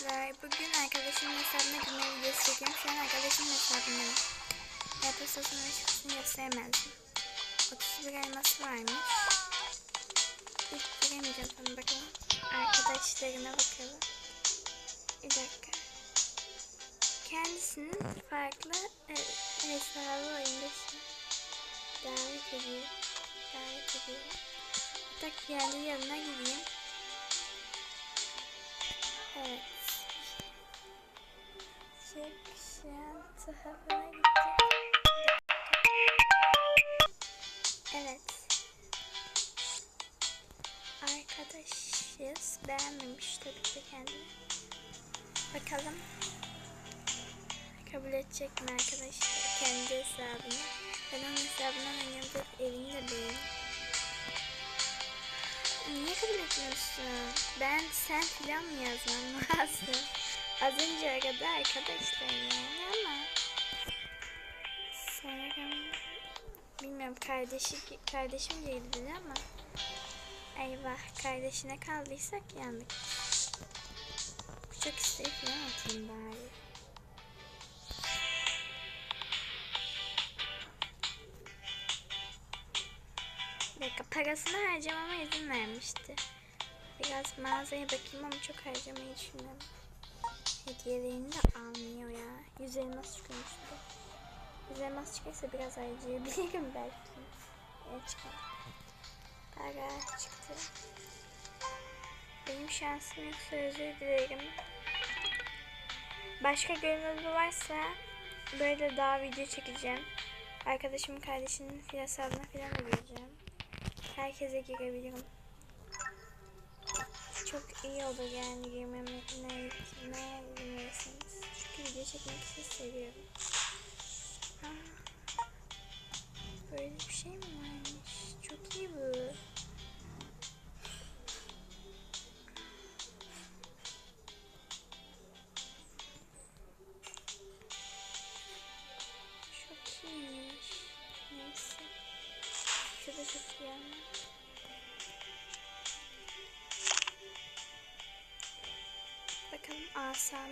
arkadaşlar. Bugün arkadaşımın hesabına girme videosu çekiyorum. Şu an arkadaşımın hesabındayım. Yapısasını çıksın gösteremezdim. 31 elması varmış. İlk giremeyeceğim sana bakalım. Arkadaşlarına bakalım. Bir dakika. Kendisinin farklı e, hesabı an. Davet ediyor. Davet ediyor. Hatta kendi yanına gideyim. Evet. Evet. Arkadaşız. Beğenmemiş tabii ki kendini. Bakalım. Kabul edecek mi arkadaşlar kendi hesabını? Ben onun hesabından oynadım. Evini de beğendim. Niye kabul etmiyorsun? Ben sen filan mı yazmam lazım? Az önce arada arkadaşlar ama sanırım bilmiyorum kardeşi kardeşim girdi ama eyvah kardeşine kaldıysak yandık. Çok isteği falan atayım bari. Bir dakika parasını harcamama izin vermişti. Biraz mağazaya bakayım ama çok harcamayı düşünüyorum. Hediyelerini de almıyor ya. Yüz elmas çıkıyormuştu. Yüz elmas çıkarsa biraz harcayabilirim belki. Evet çıkmadı. Para çıktı. Benim şansım yoksa özür dilerim. Başka gönüllü varsa böyle daha video çekeceğim. Arkadaşımın kardeşinin hesabına falan da gireceğim. Herkese girebilirim. Çok iyi olur yani girmeme ne, ne bilmiyorsanız. Çünkü video çekmek sizi seviyorum. Aa, böyle bir şey mi varmış? Çok iyi bu.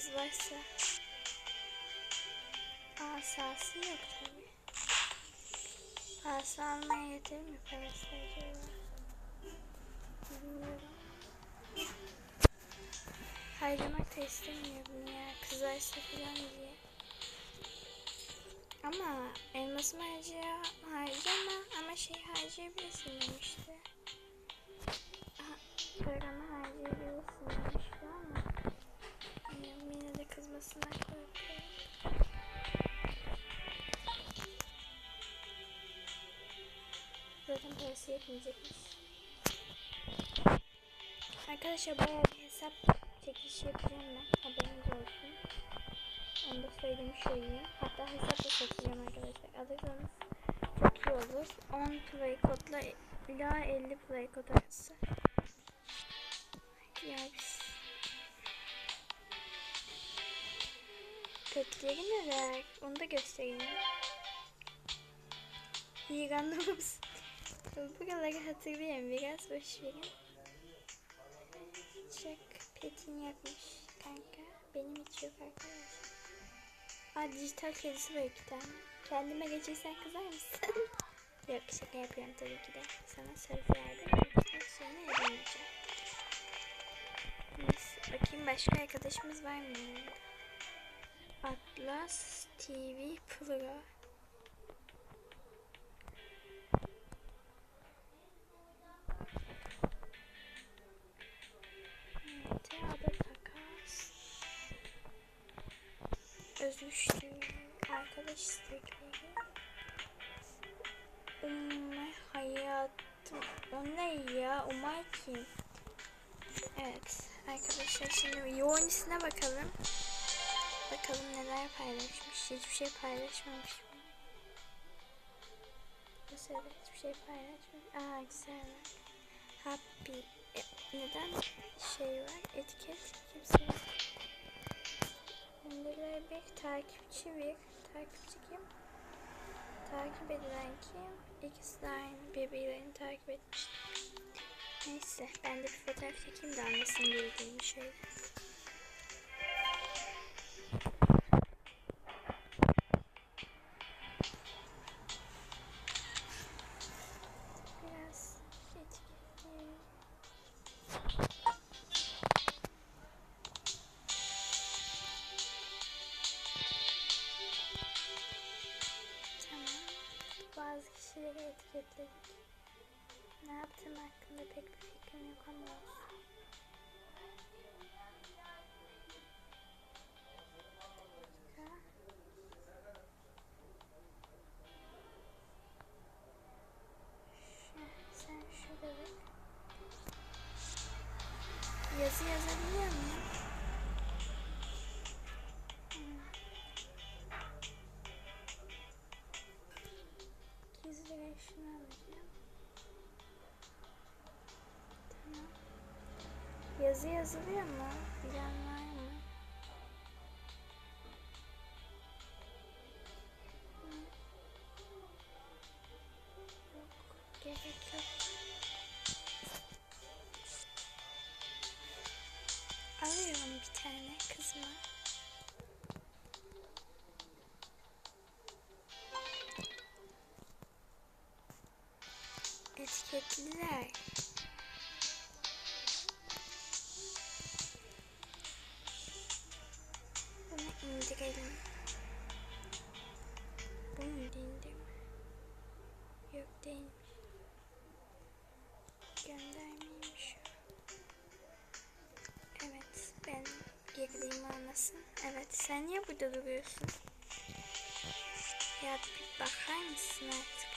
Asamız varsa. Asası yok tabi. Asa almaya yeter mi parası acaba? Bilmiyorum. Harcamak da istemiyorum ya. Kızarsa falan diye. Ama elmasımı harcaya, harcama ama şey harcayabilirsin demişti. Aha, paramı harcayabilirsin demişti ama korkuyorum. Zaten parası yetmeyecekmiş. Arkadaşlar bayağı bir hesap çekilişi yapacağım ben. Haberiniz olsun. Onu da söylemiş olayım. Hatta hesap da satacağım arkadaşlar. Alırsanız çok iyi olur. 10 play kodla ila 50 play kod arası. Biz petleri neler? Onu da göstereyim. Yiganlarımız. Buraları hatırlayayım biraz boş verin. Çok petin yapmış kanka. Benim hiç yok arkadaşlar. Aa dijital kedisi var iki tane. Kendime geçirsen kızar mısın? yok şaka yapıyorum tabii ki de. Sana söz verdim. Sonra edemeyeceğim. Neyse bakayım başka arkadaşımız var mı? Atlas TV Pro. Evet. Özmüştür. Arkadaş istekleri. Umay hayatım. O ne ya? Umay kim? Evet. Arkadaşlar şimdi yoğunisine bakalım. Neler paylaşmış. Hiçbir şey paylaşmamış mı? Mesela hiçbir şey paylaşmamış. Aa güzel. Happy. E, neden şey var? Etiket. Kimse yok. Bir takipçi bir. Takipçi kim? Takip edilen kim? İkisi de aynı. Birbirlerini takip etmiş. Neyse ben de bir fotoğraf çekeyim de anlasın bildiğim şey. Dedik. Ne yaptığım hakkında pek bir fikrim yok ama olsun. Yazı yazılıyor mu? Bilen var mı? Gerek yok. Alıyorum bir tane kızma. Etiketliler. İndirelim. Bu muydu indirme? Yok değilmiş. Göndermeyeyim şu. Evet ben girdiğimi anlasın. Evet sen niye burada duruyorsun? Ya bir bakar mısın artık?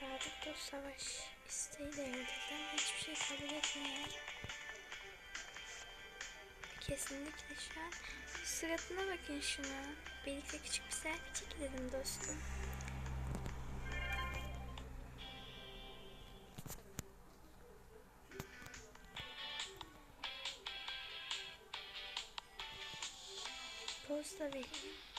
Sadık dost savaş isteğiyle evlilikten hiçbir şey kabul etmiyor. Kesinlikle şu an suratına bakın şuna. Birlikte küçük bir selfie çekelim dostum. Posta vereyim.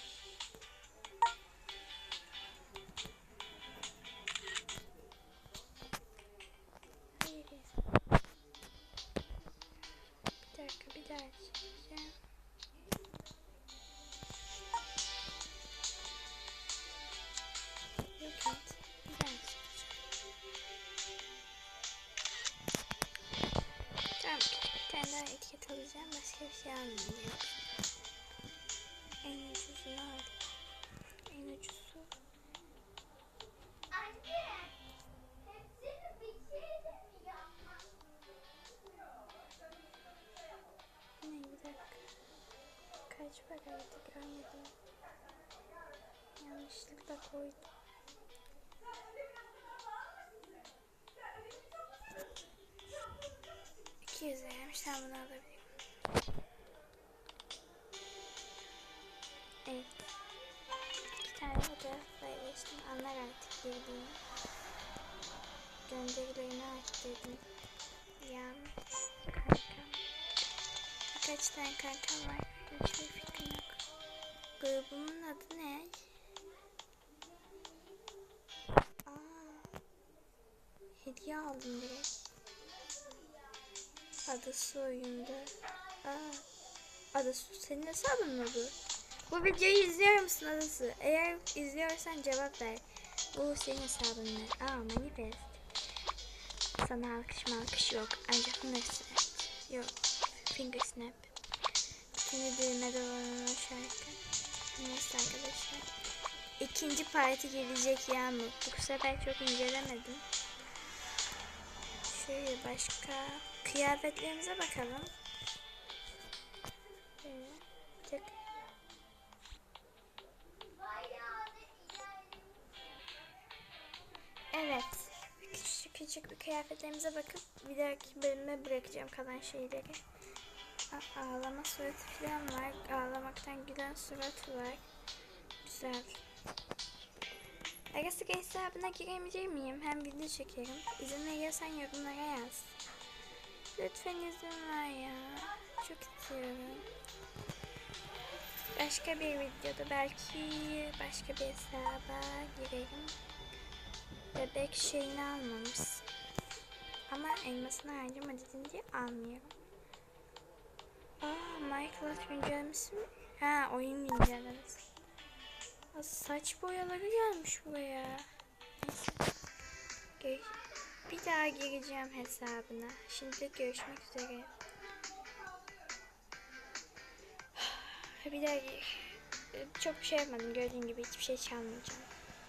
Tamam. Bir tane daha etiket alacağım. Başka bir şey almayacağım. Kaç paraydı görmedim. Yanlışlıkla koydum. İki yüz liraymış. Sen bunu alabilirim. Evet. İki tane fotoğraf paylaştım. Anlar artık girdiğini. Gönderilerini arttırdım. Yan kankam. Birkaç tane kankam var. Hiçbir fikrim yok. Grubumun adı ne? Aa, hediye aldım direkt. Adası oyunda. Aa, Adası senin hesabın mı bu? Bu videoyu izliyor musun Adası? Eğer izliyorsan cevap ver. Bu senin hesabın mı? Aa manifest. Sana alkış malkış yok. Ancak Snapchat. Yok. Finger düğmede olan o şarkı. Neyse arkadaşlar. İkinci parti gelecek Yağmur. Bu sefer çok incelemedim. Şöyle başka kıyafetlerimize bakalım. Evet. Küçük küçük bir kıyafetlerimize bakıp bir dahaki bölüme bırakacağım kalan şeyleri. Ağlama suratı falan var. Ağlamaktan gülen surat var. Güzel. Arasık hesabına giremeyecek miyim? Hem video çekerim. İzin veriyorsan yorumlara yaz. Lütfen izin ver ya. Çok istiyorum. Başka bir videoda belki başka bir hesaba girerim. Bebek şeyini almamışsın. Ama elmasını harcama dedin diye almıyorum. Aa Minecraft güncellemesi mi? Ha oyun güncellemesi. Aa, saç boyaları gelmiş buraya. Neyse. Bir daha gireceğim hesabına. Şimdilik görüşmek üzere. Bir daha gir. Çok şey yapmadım. Gördüğün gibi hiçbir şey çalmayacağım.